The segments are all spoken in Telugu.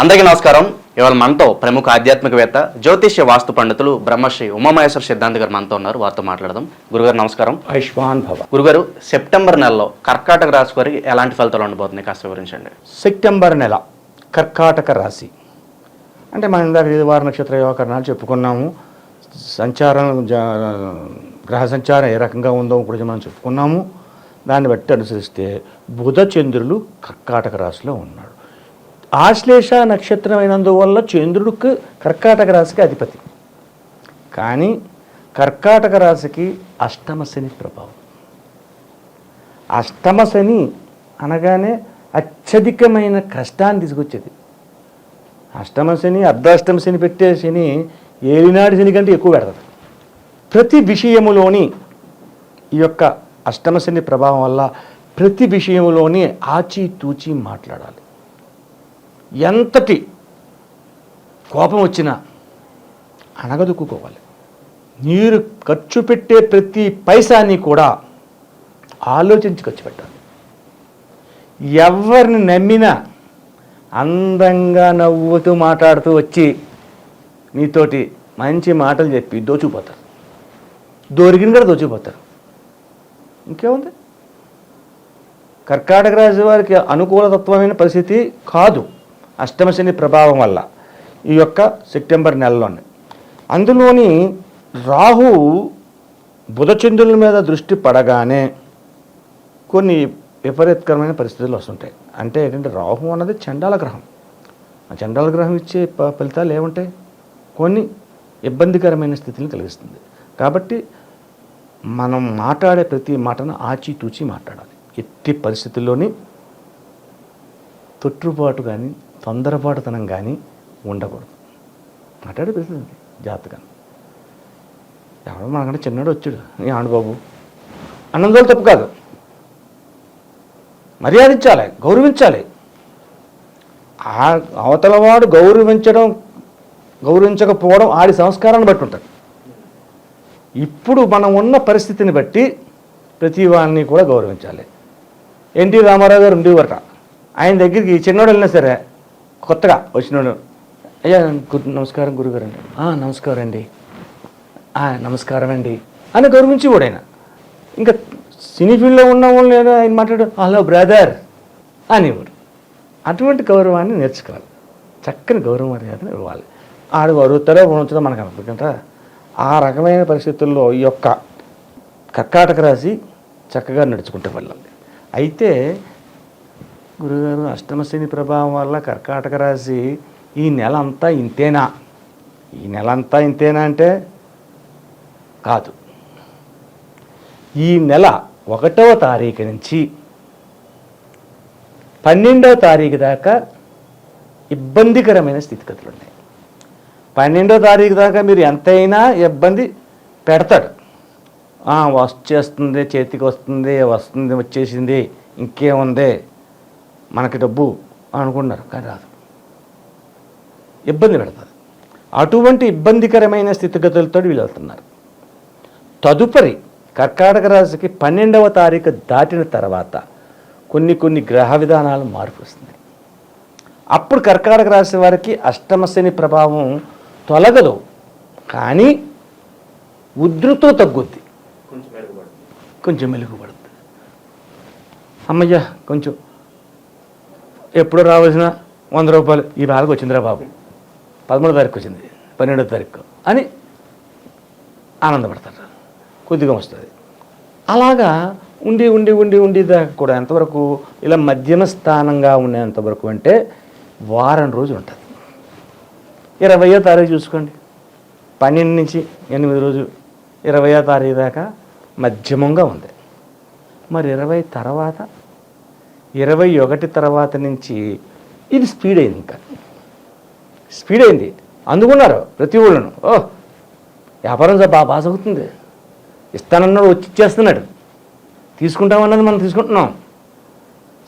అందరికీ నమస్కారం. ఇవాళ మనతో ప్రముఖ ఆధ్యాత్మికవేత్త జ్యోతిష్య వాస్తు పండితులు బ్రహ్మశ్రీ ఉమామహేశ్వర సిద్ధాంత్ గారు మనతో ఉన్నారు. వారితో మాట్లాడదాం. గురుగారు నమస్కారం. ఆయుష్మాన్ భవ. గురుగారు సెప్టెంబర్ నెలలో కర్కాటక రాశి వారికి ఎలాంటి ఫలితాలు ఉండబోతున్నాయి? కాస్త వివరించండి. సెప్టెంబర్ నెల కర్కాటక రాశి. అంటే మనం ఇందాక ఇది వార నక్షత్ర యోగకరణాలు చెప్పుకున్నాము. సంచారం గ్రహ సంచారం ఏ రకంగా ఉందో ఇప్పుడు మనం చెప్పుకున్నాము. దాన్ని బట్టి అనుసరిస్తే బుధ చంద్రులు కర్కాటక రాశిలో ఉన్నాడు. ఆశ్లేష నక్షత్రమైనందువల్ల చంద్రుడికి కర్కాటక రాశికి అధిపతి. కానీ కర్కాటక రాశికి అష్టమ శని ప్రభావం. అష్టమ శని అనగానే అత్యధికమైన కష్టాన్ని తీసుకొచ్చేది. అష్టమ శని అర్ధాష్టమ శని పెట్టే శని ఏలినాడు శని కంటే ఎక్కువ పెడతాడు. ప్రతి విషయములోని ఈ యొక్క అష్టమ శని ప్రభావం వల్ల ప్రతి విషయంలోని ఆచితూచి మాట్లాడాలి. ఎంతటి కోపం వచ్చినా అణగదుక్కుకోవాలి. మీరు ఖర్చు పెట్టే ప్రతి పైసాని కూడా ఆలోచించి ఖర్చు పెట్టాలి. ఎవరిని నమ్మినా అందంగా నవ్వుతూ మాట్లాడుతూ వచ్చి నీతోటి మంచి మాటలు చెప్పి దోచుకుపోతారు. దొరికిన కూడా దోచుకుపోతారు. ఇంకేముంది? కర్కాటక రాజు వారికి అనుకూలతత్వమైన పరిస్థితి కాదు. అష్టమశని ప్రభావం వల్ల ఈ యొక్క సెప్టెంబర్ నెలలోనే. అందులోని రాహు బుధచంద్రుల మీద దృష్టి పడగానే కొన్ని విపరీతకరమైన పరిస్థితులు వస్తుంటాయి. అంటే ఏంటంటే రాహు అన్నది చండాల గ్రహం. ఆ చండాల గ్రహం ఇచ్చే ఫలితాలు ఏముంటాయి? కొన్ని ఇబ్బందికరమైన స్థితిని కలిగిస్తుంది. కాబట్టి మనం మాట్లాడే ప్రతి మాటను ఆచితూచి మాట్లాడాలి. ఎట్టి పరిస్థితుల్లోని తొట్టుబాటు కానీ తొందరపాటుతనం కానీ ఉండకూడదు. మాట్లాడే పరిస్థితి జాతకం ఎవడో మనకంటే చిన్నడు వచ్చాడు. నీ ఆండు బాబు. తప్పు కాదు. మర్యాదించాలి గౌరవించాలి. ఆ అవతలవాడు గౌరవించడం గౌరవించకపోవడం ఆడి సంస్కారాన్ని బట్టి ఉంటుంది. ఇప్పుడు మనం ఉన్న పరిస్థితిని బట్టి ప్రతి వాడిని కూడా గౌరవించాలి. ఎన్టీ రామారావు గారు ఉండేవారట. ఆయన దగ్గరికి చిన్నోడు వెళ్ళినా సరే కొత్తగా వచ్చినోడు. అయ్యా నమస్కారం గురుగారు అండి "ఆ, నమస్కారం అండి "ఆ, నమస్కారం అండి అని గౌరవించి కూడా ఆయన ఇంకా సినీ ఫీల్డ్లో ఉన్న వాళ్ళు ఏదో ఆయన మాట్లాడు? Hello brother. అనేవారు అటువంటి గౌరవాన్ని నేర్చుకోవాలి. చక్కని గౌరవ మర్యాదను ఇవ్వాలి. ఆడు అడుగుతారో ఉంచుతారో మనకు అనుకుంటా ఆ రకమైన పరిస్థితుల్లో ఈ యొక్క కర్కాటక రాశి చక్కగా నడుచుకుంటూ వెళ్ళాలి. అయితే గురుగారు అష్టమశని ప్రభావం వల్ల కర్కాటక రాశి ఈ నెల అంతా ఇంతేనా? ఈ నెల అంతా ఇంతేనా అంటే కాదు. ఈ నెల ఒకటవ తారీఖు నుంచి పన్నెండవ తారీఖు దాకా ఇబ్బందికరమైన స్థితిగతులు ఉన్నాయి పన్నెండో తారీఖు దాకా మీరు ఎంతైనా ఇబ్బంది పెడతాడు వచ్చేస్తుంది చేతికి వస్తుంది వస్తుంది వచ్చేసింది ఇంకేముంది? మనకి డబ్బు అనుకున్నారు కానీ రాదు. ఇబ్బంది పెడతారు. అటువంటి ఇబ్బందికరమైన స్థితిగతులతో వీళ్ళు వెళ్తున్నారు తదుపరి కర్కాటక రాశికి పన్నెండవ తారీఖు దాటిన తర్వాత కొన్ని కొన్ని గ్రహ విధానాలు మార్పు వస్తుంది అప్పుడు కర్కాటక రాశి వారికి అష్టమ శని ప్రభావం తొలగదు కానీ ఉధృతం తగ్గుద్ది. కొంచెం మెరుగుపడుతుంది. అమ్మయ్య కొంచెం ఎప్పుడు రావాల్సిన వంద రూపాయలు? ఈ బాలకు వచ్చిందిరా బాబు. పదమూడో తారీఖు వచ్చింది పన్నెండో తారీఖు అని ఆనందపడతారు. కొద్దిగా వస్తుంది. అలాగా ఉండి ఉండి ఉండి ఉండి దాకా కూడా ఎంతవరకు ఇలా మధ్యమ స్థానంగా ఉండేంతవరకు అంటే వారం రోజులు ఉంటుంది. ఇరవయో తారీఖు చూసుకోండి. పన్నెండు నుంచి ఎనిమిది రోజు ఇరవయో తారీఖు దాకా మధ్యమంగా ఉంది. మరి ఇరవై తర్వాత ఇరవై ఒకటి తర్వాత నుంచి ఇది స్పీడ్ అయింది ఇంకా. స్పీడ్ అయింది. అందుకున్నారు ప్రతి ఊళ్ళను. ఓ వ్యాపారం బాగా బాగా సాగుతుంది ఇస్తానన్నాడు వచ్చి ఇచ్చేస్తున్నాడు. తీసుకుంటామన్నది మనం తీసుకుంటున్నాం.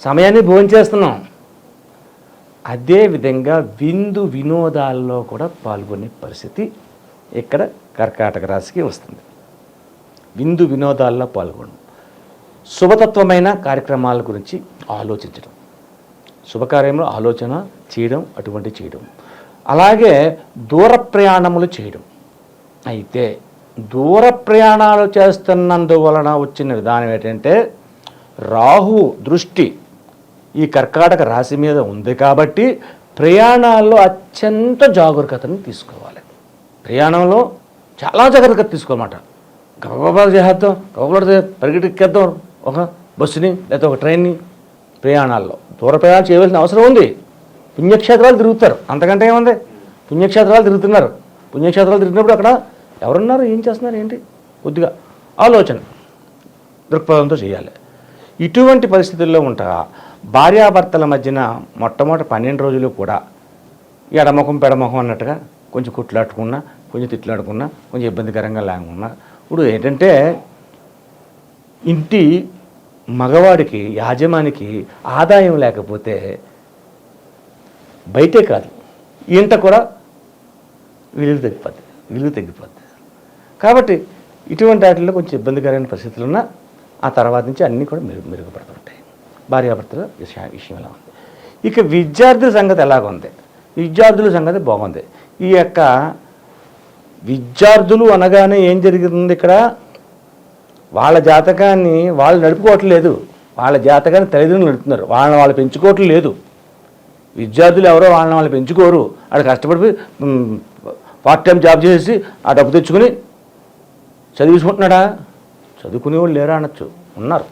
సమయాన్ని భోజనం చేస్తున్నాం. అదేవిధంగా విందు వినోదాల్లో కూడా పాల్గొనే పరిస్థితి ఇక్కడ కర్కాటక రాశికి వస్తుంది. విందు వినోదాల్లో పాల్గొండు శుభతత్వమైన కార్యక్రమాల గురించి ఆలోచించడం. శుభకార్యంలో ఆలోచన చేయడం అటువంటి చేయడం. అలాగే దూర ప్రయాణములు చేయడం. అయితే దూర ప్రయాణాలు చేస్తున్నందువలన వచ్చిన విధానం ఏంటంటే రాహు దృష్టి ఈ కర్కాటక రాశి మీద ఉంది కాబట్టి ప్రయాణాల్లో అత్యంత జాగ్రత్తను తీసుకోవాలి. ప్రయాణంలో చాలా జాగ్రత్తగా తీసుకోమాట గబగబా చేద్దాం గబగబా పరిగెట్టెక్కేద్దాం ఒక బస్సుని లేకపోతే ఒక ట్రైన్ని ప్రయాణాల్లో. దూర ప్రయాణం చేయవలసిన అవసరం ఉంది. పుణ్యక్షేత్రాలు తిరుగుతారు. అంతకంటే ఏముంది? పుణ్యక్షేత్రాలు తిరుగుతున్నారు. పుణ్యక్షేత్రాలు తిరిగినప్పుడు అక్కడ ఎవరున్నారు? ఏం చేస్తున్నారు? ఏంటి? కొద్దిగా ఆలోచన దృక్పథంతో చేయాలి. ఇటువంటి పరిస్థితుల్లో ఉంటా భార్యాభర్తల మధ్యన మొట్టమొదటి పన్నెండు రోజులు కూడా ఎడముఖం పెడముఖం అన్నట్టుగా కొంచెం కుట్లాడుకున్నా కొంచెం తిట్లాడుకున్నా కొంచెం ఇబ్బందికరంగా లేకున్నా. ఇప్పుడు ఏంటంటే ఇంటి మగవాడికి యాజమానికి ఆదాయం లేకపోతే బయటే కాదు. ఇంట కూడా విలువ తగ్గిపోద్ది విలువ తగ్గిపోద్ది. కాబట్టి ఇటువంటి వాటిల్లో కొంచెం ఇబ్బందికరమైన పరిస్థితులు ఉన్నా ఆ తర్వాత నుంచి అన్నీ కూడా మెరుగు మెరుగుపడుతుంటాయి భార్యాభర్తల విషయం విషయం ఎలా ఉంది? ఇక విద్యార్థుల సంగతి ఎలాగుంది విద్యార్థుల సంగతి బాగుంది. ఈ యొక్క విద్యార్థులు అనగానే ఏం జరుగుతుంది ఇక్కడ? వాళ్ళ జాతకాన్ని వాళ్ళు నడుపుకోవట్లేదు. వాళ్ళ జాతకాన్ని తల్లిదండ్రులు నడుపుతున్నారు. వాళ్ళని వాళ్ళు పెంచుకోవట్లేదు లేదు. విద్యార్థులు ఎవరో వాళ్ళని వాళ్ళు పెంచుకోరు. అక్కడ కష్టపడి పార్ట్ టైం జాబ్ చేసి ఆ డబ్బు తెచ్చుకుని చదివించుకుంటున్నాడా? చదువుకునేవాళ్ళు లేరా అనొచ్చు. ఉన్నారు.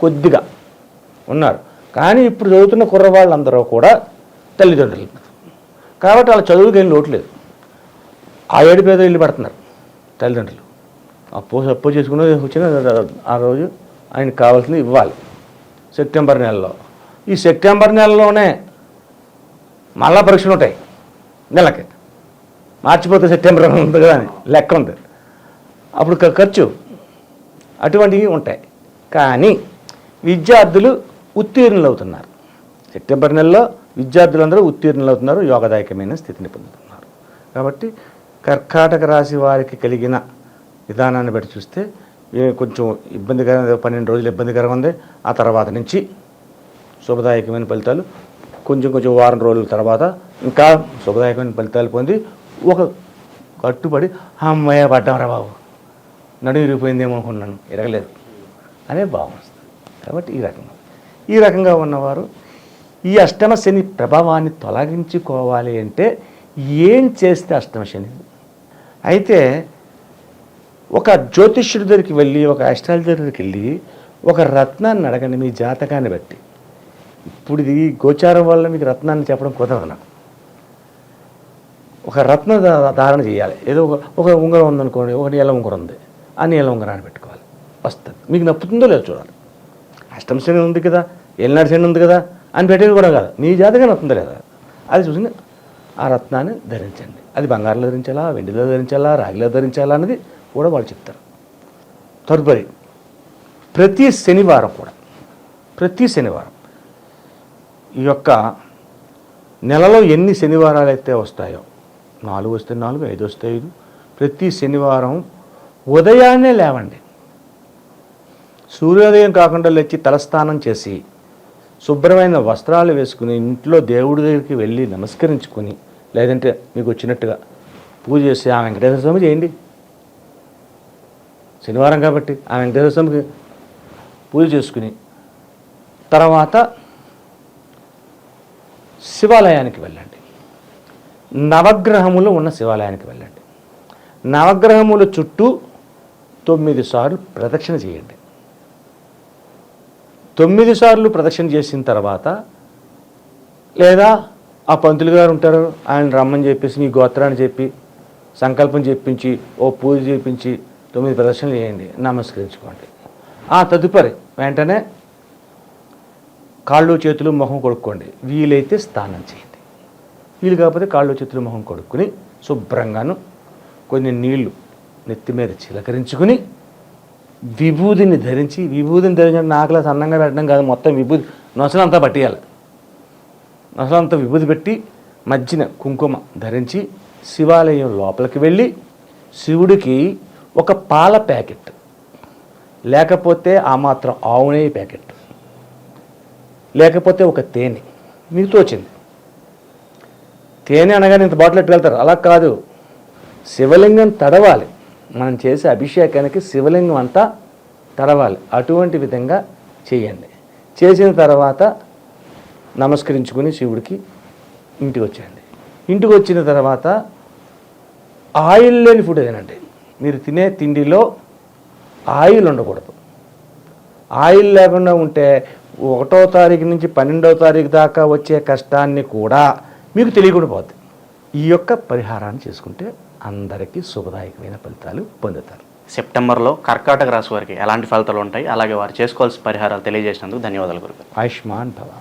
కొద్దిగా ఉన్నారు. కానీ ఇప్పుడు చదువుతున్న కుర్రవాళ్ళందరూ కూడా తల్లిదండ్రులు. కాబట్టి వాళ్ళ చదువుకి ఏం లోటు లేదు. ఆ ఏడు పేద ఇల్లు పడుతున్నారు తల్లిదండ్రులు. అప్పు అప్పు చేసుకుని వచ్చిన ఆ రోజు ఆయన కావాల్సింది ఇవ్వాలి. సెప్టెంబర్ నెలలో. ఈ సెప్టెంబర్ నెలలోనే మళ్ళా పరీక్షలు ఉంటాయి. నెలకి. మార్చిపోతే సెప్టెంబర్ ఉంది కదా అని లెక్క ఉంది. అప్పుడు ఖర్చు అటువంటివి ఉంటాయి. కానీ విద్యార్థులు ఉత్తీర్ణులు అవుతున్నారు. సెప్టెంబర్ నెలలో విద్యార్థులందరూ ఉత్తీర్ణులు అవుతున్నారు యోగదాయకమైన స్థితిని పొందుతున్నారు. కాబట్టి కర్కాటక రాశి వారికి కలిగిన విధానాన్ని బట్టి చూస్తే కొంచెం ఇబ్బందికరంగా పన్నెండు రోజులు ఇబ్బందికరంగా ఉంది. ఆ తర్వాత నుంచి శుభదాయకమైన ఫలితాలు కొంచెం కొంచెం వారం రోజుల తర్వాత ఇంకా శుభదాయకమైన ఫలితాలు పొంది ఒక కట్టుబడి అమ్మయ్య పడ్డామరా బాబు. నడు ఇరిగిపోయిందేమో అనుకున్నాను. ఇరగలేదు. అనే భావం కాబట్టి ఈ రకంగా. ఈ రకంగా ఉన్నవారు ఈ అష్టమ శని ప్రభావాన్ని తొలగించుకోవాలి అంటే ఏం చేస్తే అష్టమ శని? అయితే ఒక జ్యోతిష్యుడి దగ్గరికి వెళ్ళి ఒక ఆస్ట్రాలజర్ దగ్గరికి వెళ్ళి ఒక రత్నాన్ని అడగండి మీ జాతకాన్ని బట్టి. ఇప్పుడు ఇది గోచారం వల్ల మీకు రత్నాన్ని చెప్పడం కుదరదు నాకు. ఒక రత్న ధారణ చేయాలి. ఏదో ఒక ఒక ఉంగరం ఉందనుకోండి ఒక నీల ఉంగరం ఉంది. ఆ నీళ్ళ ఉంగరాన్ని పెట్టుకోవాలి. వస్తుంది. మీకు నప్పుతుందో లేదో చూడాలి. అష్టమ శని ఉంది కదా ఎల్నాడు శని ఉంది కదా అని పెట్టేది కూడా కాదు. మీ జాతకం వస్తుందో లేదా. అది చూసి ఆ రత్నాన్ని ధరించండి. అది బంగారంలో ధరించాలా వెండిలో ధరించాలా రాగిలో ధరించాలా అనేది కూడా వాళ్ళు చెప్తారు. తదుపరి ప్రతి శనివారం కూడా ప్రతి శనివారం ఈ యొక్క నెలలో ఎన్ని శనివారాలు అయితే వస్తాయో నాలుగు వస్తే నాలుగు ఐదు వస్తే ఐదు ప్రతి శనివారం ఉదయాన్నే లేవండి. సూర్యోదయం కాకుండా లేచి తలస్నానం చేసి శుభ్రమైన వస్త్రాలు వేసుకుని ఇంట్లో దేవుడి దగ్గరికి వెళ్ళి నమస్కరించుకొని లేదంటే మీకు వచ్చినట్టుగా పూజ చేసి ఆ వెంకటేశ్వర స్వామి చేయండి. శనివారం కాబట్టి ఆ వెంకటేశ్వర స్వామికి పూజ చేసుకుని తర్వాత శివాలయానికి వెళ్ళండి. నవగ్రహములు ఉన్న శివాలయానికి వెళ్ళండి. నవగ్రహముల చుట్టూ తొమ్మిది సార్లు ప్రదక్షిణ చేయండి. తొమ్మిది సార్లు ప్రదక్షిణ చేసిన తర్వాత లేదా ఆ పంతులు గారు ఉంటారు ఆయన రమ్మని చెప్పేసి నీ గోత్రాన్ని చెప్పి సంకల్పం చెప్పించి ఓ పూజ చేపించి తొమ్మిది ప్రదర్శనలు చేయండి నమస్కరించుకోండి. ఆ తదుపరి వెంటనే కాళ్ళు చేతులు మొహం కొడుక్కోండి. వీలైతే స్నానం చేయండి. వీలు కాకపోతే కాళ్ళు చేతులు మొహం కొడుక్కుని శుభ్రంగాను కొన్ని నీళ్ళు నెత్తి మీద చిలకరించుకుని విభూదిని ధరించి విభూదిని ధరించడం నాకులా సన్నంగా పెట్టడం కాదు మొత్తం విభూది నొసలంతా పట్టేయాలి. నొసలంతా విభూది పెట్టి మధ్యన కుంకుమ ధరించి శివాలయం లోపలికి వెళ్ళి శివుడికి ఒక పాల ప్యాకెట్. లేకపోతే ఆ మాత్రం ఆవు నెయ్యి ప్యాకెట్. లేకపోతే ఒక తేనె. మీకు తోచింది. తేనె అనగానే ఇంత బాటిల్ ఎట్టుకెళ్తారు? అలా కాదు. శివలింగం తడవాలి. మనం చేసే అభిషేకానికి శివలింగం అంతా తడవాలి. అటువంటి విధంగా చేయండి. చేసిన తర్వాత నమస్కరించుకుని శివుడికి ఇంటికి వచ్చేయండి. ఇంటికి వచ్చిన తర్వాత ఆయిల్ లేని ఫుడ్ తినండి. మీరు తినే తిండిలో ఆయిల్ ఉండకూడదు. ఆయిల్ లేకుండా ఉంటే ఒకటో తారీఖు నుంచి పన్నెండవ తారీఖు దాకా వచ్చే కష్టాన్ని కూడా మీకు తెలియకుండా పోద్ది. ఈ యొక్క పరిహారాన్ని చేసుకుంటే అందరికీ శుభదాయకమైన ఫలితాలు పొందుతారు. సెప్టెంబర్లో కర్కాటక రాశి వారికి ఎలాంటి ఫలితాలు ఉంటాయి? అలాగే వారు చేసుకోవాల్సిన పరిహారాలు తెలియజేసినందుకు ధన్యవాదాలు గురుగారు. ఆయుష్మాన్ భవ.